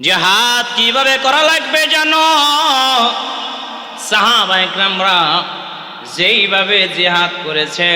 জেহাদ কীভাবে করা লাগবে জানো? সাহাবা যেইভাবে জেহাদ করেছে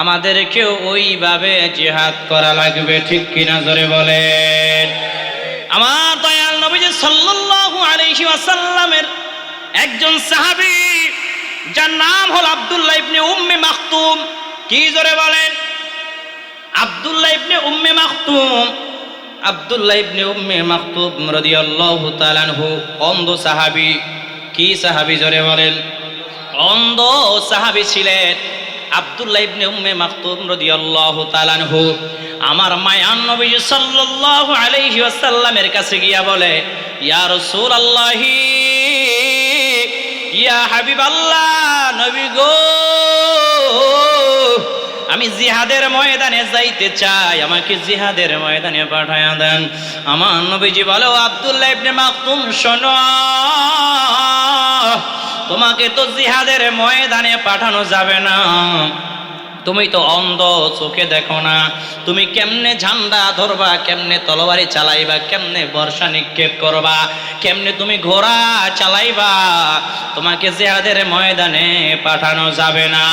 আমাদেরকেও ওইভাবে জেহাদ করা লাগবে, ঠিক কিনা জোরে বলেন। আমার দয়াল নবীজি সাল্লাল্লাহু আলাইহি ওয়াসাল্লামের একজন সাহাবী, যার নাম হল আব্দুল্লাহ ইবনে উম্মে মাখতুম। কি জোরে বলেন? আব্দুল্লাহ ইবনে উম্মে মাখতুম আব্দুল্লাহ ইবনে উম্মে মাকতুব রাদিয়াল্লাহু তাআলা আনহু, অন্ধ সাহাবী, কি সাহাবী জোরে বলেন? অন্ধ সাহাবী ছিলেন আব্দুল্লাহ ইবনে উম্মে মাকতুম রাদিয়াল্লাহু তাআলা আনহু। আমার মায়ান নবী সাল্লাল্লাহু আলাইহি ওয়াসাল্লামের কাছে গিয়া বলে, ইয়া রাসূলুল্লাহি, ইয়া হাবিবাল্লাহ নবী গো আমি জিহাদের ময়দানে যাইতে চাই, আমাকে জিহাদের ময়দানে পাঠায় দেন। আমার নবীজি বলো আব্দুল্লাহ ইবনে মাকতুম, শোনো, তোমাকে তো জিহাদের ময়দানে পাঠানো যাবে না। তুমি তো অন্ধ, চোখে দেখো না। তুমি কেমনে ঝান্ডা ধরবা, কেমনে তলোয়ারি চালাইবা, কেমনে বর্ষা নিক্ষেপ করবা, কেমনে তুমি ঘোড়া চালাইবা, তোমাকে জেহাদের ময়দানে পাঠানো যাবে না।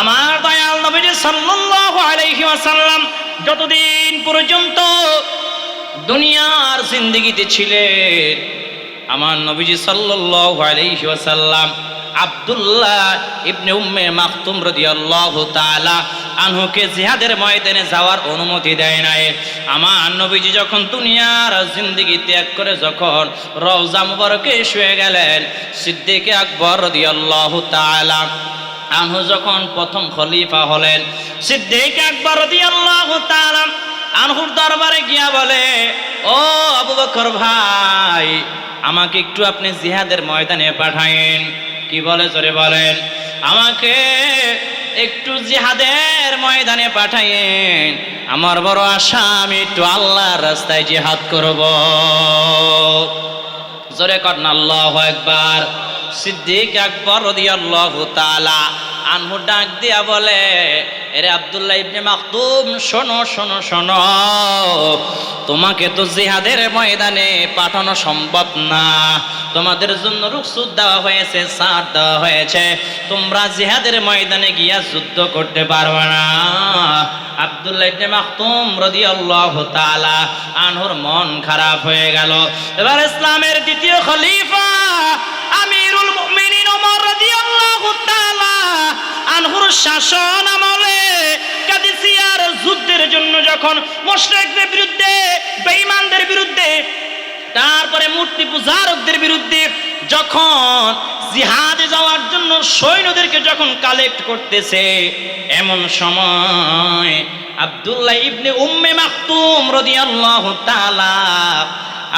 আমার দয়াল নবীজি সাল্লাল্লাহু আলাইহি যতদিন পর্যন্ত দুনিয়ার জিন্দগিতে ছিলেন, আমার নবীজি সাল্লাল্লাহু আলাইহি ওয়াসাল্লাম আব্দুল্লাহ ইবনে উম্মে মাকতুম রাদিয়াল্লাহু তাআলা আনহুকে জিহাদের ময়দানে যাওয়ার অনুমতি দেয় নাই। আমার নবীজি যখন দুনিয়ার জিন্দগি ত্যাগ করে যখন রওজা মুবারকে শুয়ে গেলেন, সিদ্দিক আকবর রাদিয়াল্লাহু তাআলা আনহু যখন প্রথম খলিফা হলেন, সিদ্দিক আকবর রাদিয়াল্লাহু তাআলা আনহুর দরবারে গিয়া বলে, ও আবু বকর ভাই, আমাকে একটু আপনি জিহাদের ময়দানে পাঠায়েন। কি বলে, জোরে বলেন। আমাকে একটু জিহাদের ময়দানে পাঠাইয়েন। আমার বড় আশা, আমি একটু আল্লাহর রাস্তায় জিহাদ করব। জোরে কর্ন আল্লাহ একবার সিদ্দিক আকবর রাদিয়াল্লাহু তাআলা আনহু ডাক দিয়া বলে, এরে আব্দুল্লাহ ইবনে মাকতুম, শোনো শোনো শোনো। তোমাকে তো জিহাদের ময়দানে পাঠানো সম্ভব না। তোমাদের জন্য রুকসুদ দেওয়া হয়েছে, সার দেওয়া হয়েছে। তোমরা জিহাদের ময়দানে গিয়া যুদ্ধ করতে পারবে না। আব্দুল্লাহ ইবনে মাকতুম রাদিয়াল্লাহু তাআলা আনহুর মন খারাপ হয়ে গেল। এবার ইসলামের দ্বিতীয় খলিফা শাসন আমলে কাদিসিয়ার যুদ্ধের জন্য যখন মুশরিকদের বিরুদ্ধে, বেঈমানদের বিরুদ্ধে, তারপরে মূর্তি পূজারকদের বিরুদ্ধে যখন জিহাদে যাওয়ার জন্য সৈন্যদেরকে যখন কালেক্ট করতেছে, এমন সময় আব্দুল্লাহ ইবনে উম্মে মাকতুম রাদিয়াল্লাহু তাআলা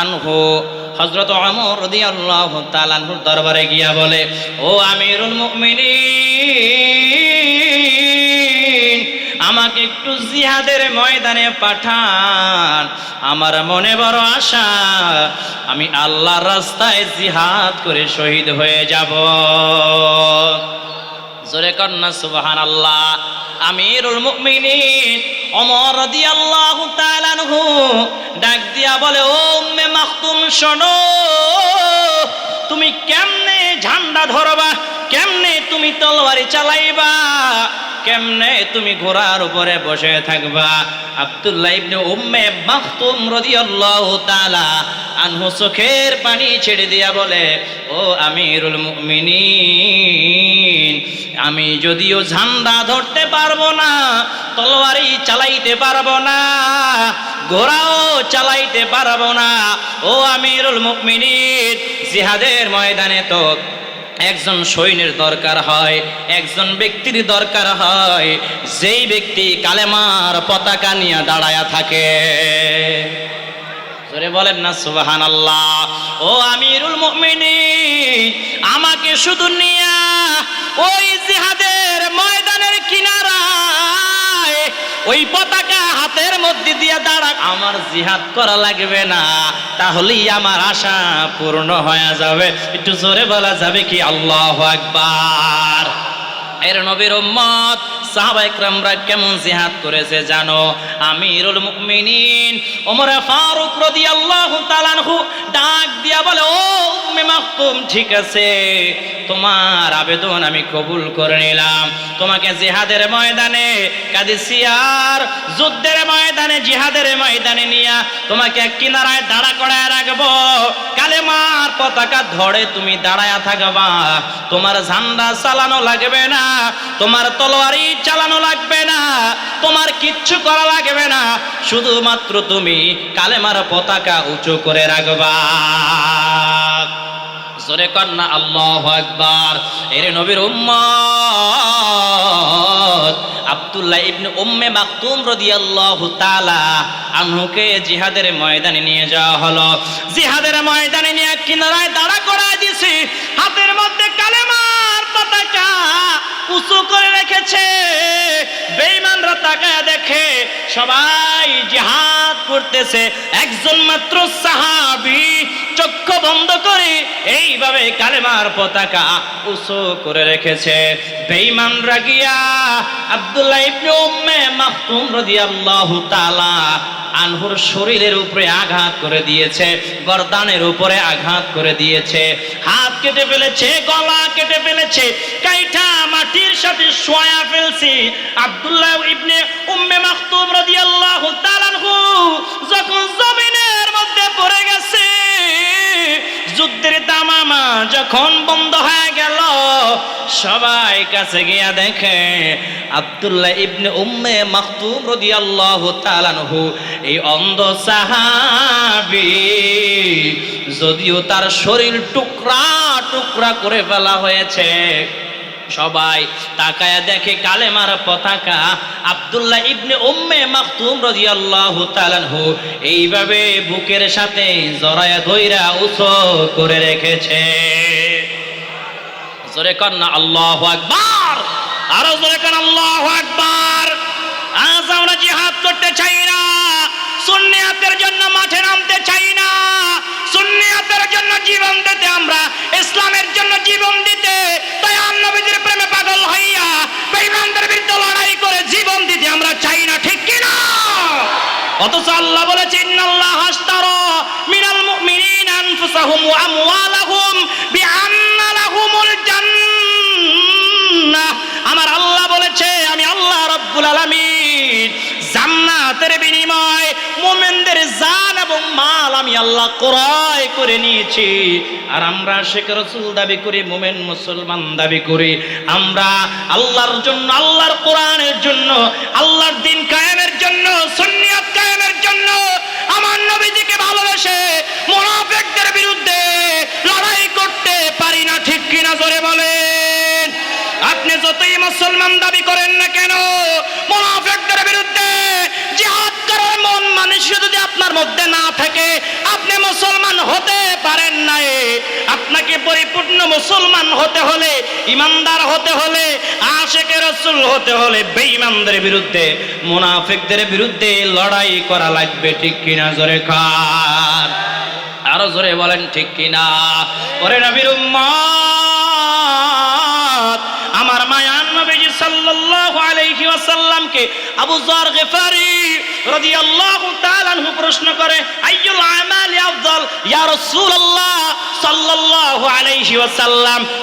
আনহু, হযরত ওমর রাদিয়াল্লাহু তাআলা আনহুর দরবারে গিয়া বলে, ও আমিরুল মুমিনিন আমাকে একটু জিহাদের ময়দানে পাঠান। আমার মনে বড় আশা, আমি আল্লাহর রাস্তায় জিহাদ করে শহীদ হয়ে যাব। জোরে কন্যা সুবাহান আল্লাহ আমিরুল মুমিনিন ওমর রাদিয়াল্লাহু তাআলা আনহু ডাক দিয়া বলে, ও উম্মে মাকতুম শোনো। তুমি কেমনে ঝান্ডা ধরবা? কেমনে তুমি তলোয়ারি চালাইবা? কেমনে তুমি ঘোড়ার উপরে বসে থাকবা? আব্দুল্লাহ ইবনে উম্মে মাকতুম রাদিয়াল্লাহু তাআলা আনহু চোখের পানি ছেড়ে দিয়া বলে, ও আমিরুল মুমিনিন, আমি যদিও ঝান্ডা ধরতে পারব না তলোয়ারি চালাইতে পারব না, ঘোড়াও চালাইতে পারব না, ও আমিরুল মুমিনিন, জিহাদের ময়দানে তো একজন সৈন্যের দরকার হয়, একজন ব্যক্তির দরকার হয়। যেই ব্যক্তি কালেমার পতাকা নিয়ে দাঁড়ায়া থাকে। বলেন না সুবাহান আল্লাহ ও আমিরুল মুমিনি আমাকে শুধু নিয়া ওই জিহাদের ময়দানের কিনারায় ওই পতাকা হাতের মধ্যে দিয়ে দাঁড়া। আমার জিহাদ করা লাগবে না, তাহলেই আমার আশা পূর্ণ হয়ে যাবে। একটু জোরে বলা যাবে কি? আল্লাহ আকবার। এর নবীর উম্মত, সাহাবা ইকরামরা কেমন জিহাদ করেছে জানো? আমিরুল মুমিনিন ওমর ফারুক রাদিয়াল্লাহু তাআলা আনহু ডাক দিয়া বলে, ও উম্মে মাকতুম ঠিক আছে, তোমার আবেদন আমি কবুল করে নিলাম। তোমাকে জিহাদের ময়দানে, কাদিসিয়ার যুদ্ধের ময়দানে, জিহাদের ময়দানে নিয়া তোমাকে কিনারায় দাঁড়া করায় রাখব। কালেমার পতাকা ধরে তুমি দাঁড়ায়া থাকবা। তোমার ঝান্ডা চালানো লাগবে না। তোমার তলোয়ারি চালানো লাগবে না, তোমার কিচ্ছু করা লাগবে না, শুধুমাত্র তুমি কালেমার পতাকা উঁচু করে রাখবা। জোরে কন্যা আল্লাহ আকবার। এর নবীর উম্মত, আব্দুল্লাহ ইবনে উম্মে মাকতুম রাদিয়াল্লাহু তাআলা আনহুকে জিহাদের ময়দানে নিয়ে যাওয়া হলো। জিহাদের ময়দানে নিয়ে কিনারায় দাঁড়া করায় দিছি পতাকা উঁচু করে রেখেছে বেঈমানরা তাকায় দেখে সবাই জিহাদ করতেছে একজন মাত্র চক্ষু বন্ধ করে এইভাবে কালেমার পতাকা উঁচু করে রেখেছে। আব্দুল্লাহ ইবনে উম্মে মাকতুম রাদিয়াল্লাহু তাআলা আনহুর শরীরের উপরে আঘাত করে দিয়েছে, গরদানের উপরে আঘাত করে দিয়েছে। হাত কেটে ফেলেছে, গলা কেটে ফেলেছে কাইটা মাটির সাথে শোয়া ফেলছে। আব্দুল্লাহ ইবনে উম্মে মাকতুম রাদিয়াল্লাহু তাআলা যখন বন্ধ হয়ে গেল, সবাই কাছে গিয়া দেখে আব্দুল্লাহ ইবনে উম্মে মাকতুম রদি আল্লাহ তালানহু এই অন্ধ সাহাবি যদিও তার শরীর টুকরা টুকরা করে ফেলা হয়েছে সবাই তাকায়া দেখে কালেমার পতাকা আব্দুল্লাহ ইবনে উম্মে মাকতুম রাদিয়াল্লাহু তাআলা আনহু এইভাবে বুকের সাথে জড়ায়া ধইরা উঁচু করে রেখেছে। জোরে কন্যা আল্লাহু আকবার। আরও জোরে কন্যা আল্লাহু আকবার। আজ আমরা জিহাদ করতে চাই না সুন্নিয়াতের জন্য মাঠে নামতে চাই না সুন্নিয়াতের জন্য জীবন দিতে আমরা, ইসলামের জন্য জীবন দিতে অথচ আল্লাহ বলেছেন আল্লাহ হাসতারা মিনাল মুমিনিন আনফুসাহুম ওয়া আমওয়ালাহুম মাল আমি আল্লাহ ক্রয় করে নিয়েছি। আর আমরা শেখ রসুল দাবি করি, মোমেন মুসলমান দাবি করি। আমরা আল্লাহর জন্য, আল্লাহর কোরআনের জন্য, আল্লাহর দিন কায়েমের জন্য কায়েমের জন্য আমার নবীজিকে ভালোবেসে মুনাফিকদের বিরুদ্ধে লড়াই করতে পারি না, ঠিক কিনা জোরে বলেন? আপনি যতই মুসলমান দাবি করেন না কেন, মুনাফিকদের বিরুদ্ধে মানুষ যদি আপনার মধ্যে না থাকে, আপনি মুসলমান হতে পারেন না আপনাকে পরিপূর্ণ মুসলমান হতে হলে, ইমানদার হতে হলে আশেকের রসুল হতে হলে, বেঈমানদের বিরুদ্ধে, মুনাফিকদের বিরুদ্ধে লড়াই করা লাগবে, ঠিক কিনা জোরে খান আরও জোরে বলেন, ঠিক কিনা? ওরে নবীর আমার মায়ান নবীজি সাল্লাল্লাহু আলাইহি ওয়াসাল্লামকে আবু যর গিফারি প্রশ্ন করে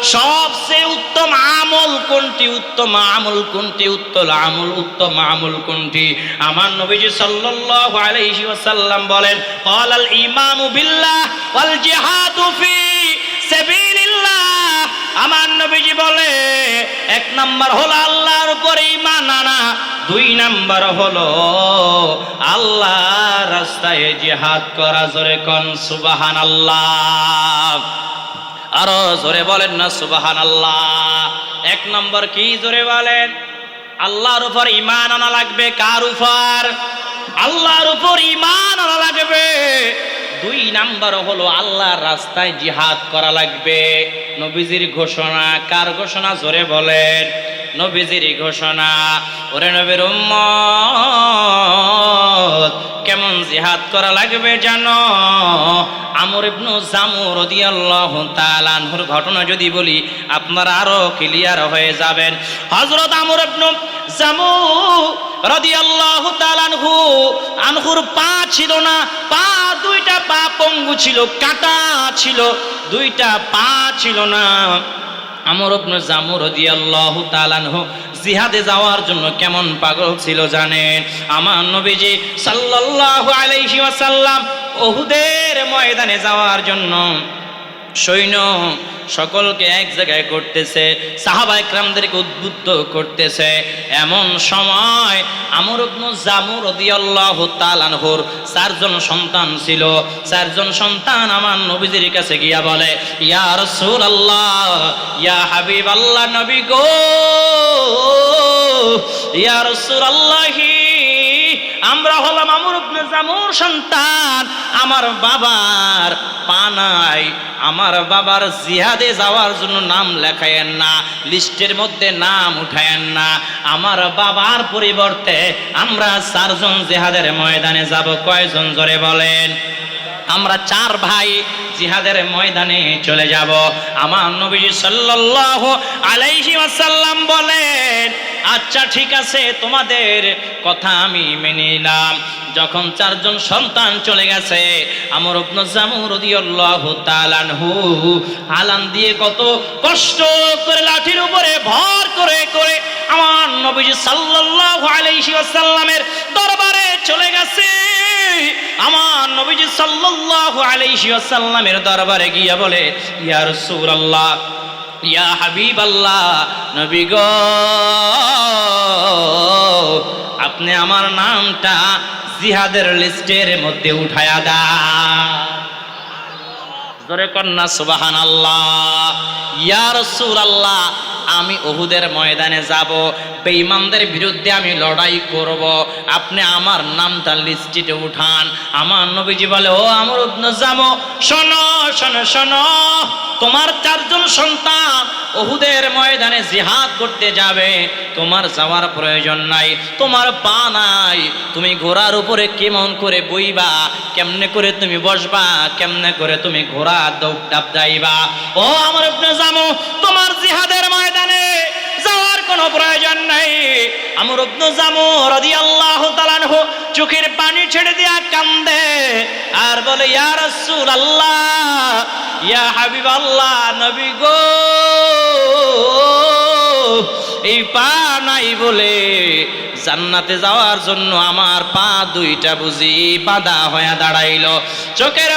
সবচেয়ে উত্তম আমল কোনটি? উত্তম আমল কোনটি? উত্তম আমল উত্তম আমল কোনটি? আমার নবীজি সাল্লাল্লাহু আলাইহি ওয়াসাল্লাম বলেন ঈমানু বিল্লাহ ফি আমার নবীজি বলে, এক নাম্বার হলো আল্লাহর উপরে ঈমান আনা, দুই নাম্বার হলো আল্লাহ রাস্তায় জিহাদ করা, জোরে কোন সুবহানাল্লাহ। আরও জোরে বলেন না সুবাহান আল্লাহ এক নম্বর কি জোরে বলেন? আল্লাহর উপর ইমান আনা লাগবে কার উপর? আল্লাহর উপর ইমান আনা লাগবে দুই নাম্বার হলো আল্লাহর রাস্তায় জিহাদ করা লাগবে। নবীজির ঘোষণা কার ঘোষণা? জোরে বলেন। নবীজির ঘোষণা, ওরে নবীর উম্মত, কেমন জিহাদ করা লাগবে জানো? আমর ইবনু জামু রাদিয়াল্লাহু তাআলা আনহুর ঘটনা যদি বলি, আপনারা আরও ক্লিয়ার হয়ে যাবেন। হযরত আমর ইবনু জামু রাদিয়াল্লাহু তাআলা আনহু, আনহুর পা ছিল না, পা, দুইটা পা পঙ্গু ছিল, কাটা ছিল, দুইটা পা ছিল না। আমর ইবনু জামু রাদিয়াল্লাহু তাআলা আনহু জিহাদে যাওয়ার জন্য কেমন পাগল ছিল জানেন? আমার নবীজি সাল্লাল্লাহু আলাইহি ওয়াসাল্লাম ওহুদের ময়দানে যাওয়ার জন্য সৈন্য সকলকে এক জায়গায় করতেছে, সাহাবা একরামদেরকে উদ্বুদ্ধ করতেছে। এমন সময় আমর জামুর আনহুর চারজন সন্তান ছিল। চারজন সন্তান আমার নবীজির কাছে গিয়া বলে, ইয়া রাসূলুল্লাহ, ইয়া হাবিবাল্লাহ নবী গো, ইয়া রাসূলুল্লাহি আমরা হলাম আমর ইবনে জামুর সন্তান। আমার বাবার পানাই আমার বাবার জিহাদে যাওয়ার জন্য নাম লেখায়েন না, লিস্টের মধ্যে নাম উঠায়েন না। আমার বাবার পরিবর্তে আমরা চারজন জেহাদের ময়দানে যাব। কয়জন জোরে বলেন? আমরা চার ভাই। জিহাদের ময়দানে চলে যাব। আমার নবীজি সাল্লাল্লাহু আলাইহি ওয়াসাল্লাম বলেন আচ্ছা ঠিক আছে, তোমাদের কথা আমি মেনে নিলাম। যখন চারজন সন্তান চলে গেছে, আমর আলান দিয়ে কত কষ্ট করে লাঠির উপরে ভর করে করে আমার নবীজি সাল্লাল্লাহু আলাইহি ওয়াসাল্লামের দরবারে চলে গেছে। আমার নবীজি সাল্লাল্লাহু আলাইহি ওয়াসাল্লামের দরবারে গিয়া বলে, ইয়া রাসূলুল্লাহ, ইয়া হাবিবাল্লাহ, নবী গো, আপনি আমার নামটা জিহাদের লিস্টের মধ্যে উঠায়া দা জোরে কন্যা সুবাহান আল্লাহ ইয়ার সুর আল্লাহ আমি ওহুদের ময়দানে যাব, বেঈমানদের বিরুদ্ধে আমি লড়াই করব। আপনি আমার নামটা লিস্টিতে উঠান। আমার নবীজি বলে, ও আমার উদ্ন যাব শোনো। শোনো শোনো। তোমার চারজন সন্তান ওহুদের ময়দানে জিহাদ করতে যাবে। তোমার যাওয়ার প্রয়োজন নাই, তোমার পা নাই। তুমি ঘোড়ার উপরে কেমন করে বইবা, কেমনে করে তুমি বসবা, কেমনে করে তুমি ঘোড়া দৌড় যাইবা। ও আমার জামো, তোমার জিহাদের ময়দানে যাওয়ার কোনো প্রয়োজন নাই। আমার জামু রাদিয়াল্লাহু তাআলা চোখের পানি ছেড়ে দিয়া কান্দে আর বলে ইয়ারসুল আল্লাহ ইয়া হাবিব আল্লাহ নবী গো, এই পা নাই বলে জান্নাতে যাওয়ার জন্য আমার পা দুইটা বুঝি বাঁধা হয়ে দাঁড়াইল। চোখের